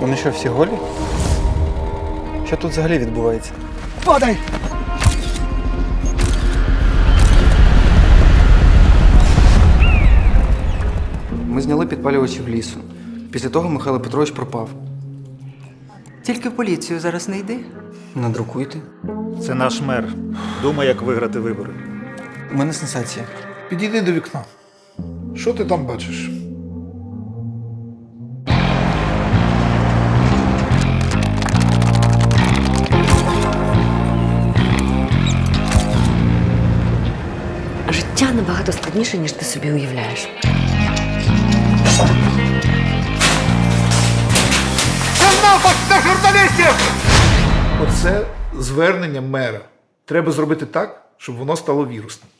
Вони що, всі голі? Що тут взагалі відбувається? Падай! Ми зняли підпалювачів лісу. Після того Михайло Петрович пропав. Тільки в поліцію зараз не йди. Надрукуйте. Це наш мер. Думає, як виграти вибори. У мене сенсація. Підійди до вікна. Що ти там бачиш? Життя набагато складніше, ніж ти собі уявляєш. Оце звернення мера. Треба зробити так, щоб воно стало вірусним.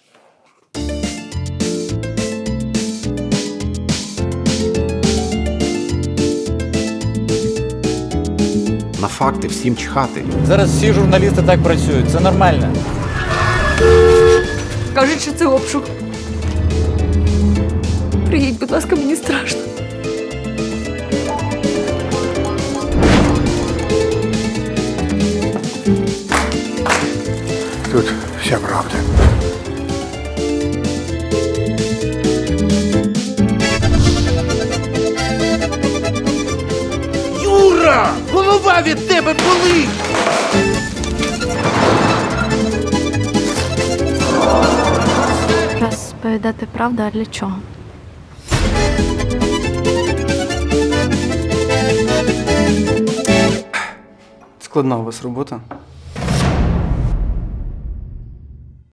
На факти всім чхати. Зараз всі журналісти так працюють, це нормально. Кажуть, що це обшук. Приїдь, будь ласка, мені страшно. Тут вся правда. Юра! Голова від тебе болить! Розповідати правду, а для чого? Складна у вас робота.